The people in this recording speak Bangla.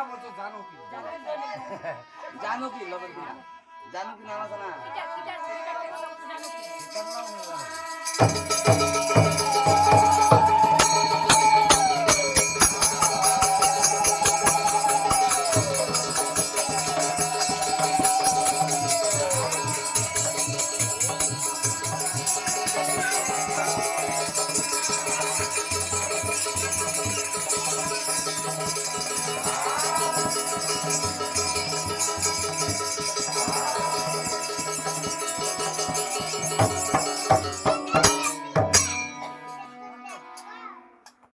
নাম হচ্ছে জানো কি জানো কি লগের কি নাম জানো কি নাম আছে না